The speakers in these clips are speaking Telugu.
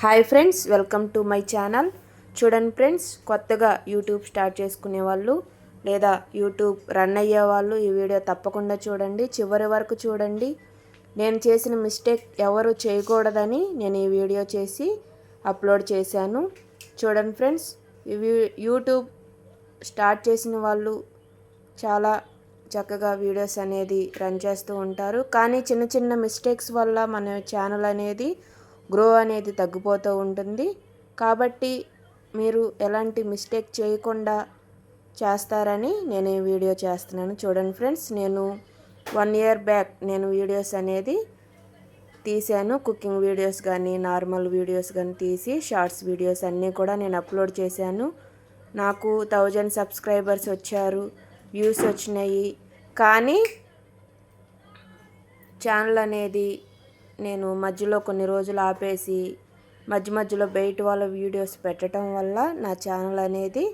Hi friends welcome to my channel. చూడండి ఫ్రెండ్స్ కొత్తగా యూట్యూబ్ స్టార్ట్ చేసుకునే వాళ్ళు లేదా యూట్యూబ్ రన్ అయ్యే వాళ్ళు ఈ వీడియో తప్పకుండా చూడండి. చివరి వరకు చూడండి. నేను చేసిన మిస్టేక్ ఎవరు చేయకూడదని నేను ఈ వీడియో చేసి అప్లోడ్ చేశాను. చూడండి ఫ్రెండ్స్ ఇవి యూట్యూబ్ స్టార్ట్ చేసిన వాళ్ళు చాలా చక్కగా వీడియోస్ అనేది రన్ చేస్తూ ఉంటారు. కానీ చిన్న చిన్న మిస్టేక్స్ వల్ల మన ఛానల్ అనేది గ్రో అనేది తగ్గిపోతూ ఉంటుంది. కాబట్టి మీరు ఎలాంటి మిస్టేక్ చేయకుండా చేస్తారని నేను ఈ వీడియో చేస్తున్నాను. చూడండి ఫ్రెండ్స్ నేను వన్ ఇయర్ బ్యాక్ నేను వీడియోస్ అనేది తీశాను. కుకింగ్ వీడియోస్ కానీ నార్మల్ వీడియోస్ కానీ తీసి షార్ట్స్ వీడియోస్ అన్నీ కూడా నేను అప్లోడ్ చేశాను. నాకు థౌజండ్ సబ్స్క్రైబర్స్ వచ్చారు వ్యూస్ వచ్చినాయి. కానీ ఛానల్ అనేది నేను మధ్యలో కొన్ని రోజులు ఆపేసి మధ్య మధ్యలో బయట వాళ్ళ వీడియోస్ పెట్టడం వల్ల నా ఛానల్ అనేది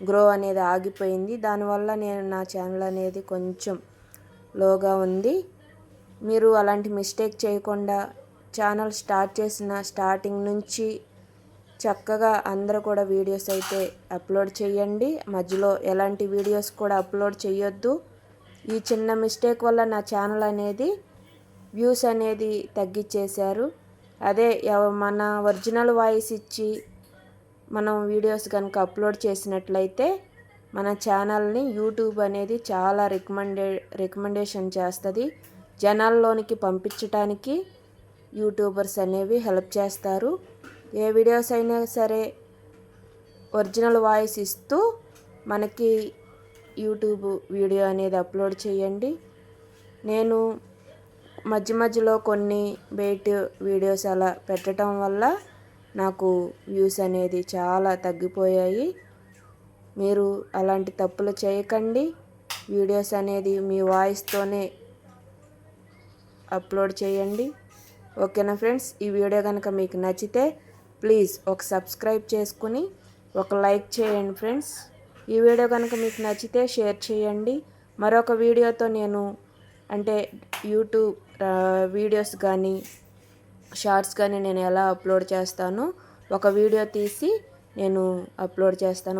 గ్రో అనేది ఆగిపోయింది. దానివల్ల నేను నా ఛానల్ అనేది కొంచెం లోగా ఉంది. మీరు అలాంటి మిస్టేక్ చేయకుండా ఛానల్ స్టార్ట్ చేసిన స్టార్టింగ్ నుంచి చక్కగా అందరూ కూడా వీడియోస్ అయితే అప్లోడ్ చేయండి. మధ్యలో ఎలాంటి వీడియోస్ కూడా అప్లోడ్ చేయొద్దు. ఈ చిన్న మిస్టేక్ వల్ల నా ఛానల్ అనేది వ్యూస్ అనేది తగ్గించేశారు అదే మన ఒరిజినల్ వాయిస్ ఇచ్చి మనం వీడియోస్ కనుక అప్లోడ్ చేసినట్లయితే మన ఛానల్ని యూట్యూబ్ అనేది చాలా రికమెండే రికమెండేషన్ చేస్తుంది. జనాల్లోనికి పంపించడానికి యూట్యూబర్స్ అనేవి హెల్ప్ చేస్తారు. ఏ వీడియోస్ అయినా సరే ఒరిజినల్ వాయిస్ ఇస్తూ మనకి యూట్యూబ్ వీడియో అనేది అప్లోడ్ చేయండి. నేను మధ్య మధ్యలో కొన్ని బయట వీడియోస్ అలా పెట్టడం వల్ల నాకు వ్యూస్ అనేది చాలా తగ్గిపోయాయి. మీరు అలాంటి తప్పులు చేయకండి. వీడియోస్ అనేది మీ వాయిస్తోనే అప్లోడ్ చేయండి. ఓకేనా ఫ్రెండ్స్? ఈ వీడియో కనుక మీకు నచ్చితే ప్లీజ్ ఒక సబ్స్క్రైబ్ చేసుకుని ఒక లైక్ చేయండి ఫ్రెండ్స్. ఈ వీడియో కనుక మీకు నచ్చితే షేర్ చేయండి. మరొక వీడియోతో నేను అంటే యూట్యూబ్ వీడియోస్ కానీ షార్ట్స్ కానీ నేను ఎలా అప్లోడ్ చేస్తానో ఒక వీడియో తీసి నేను అప్లోడ్ చేస్తాను.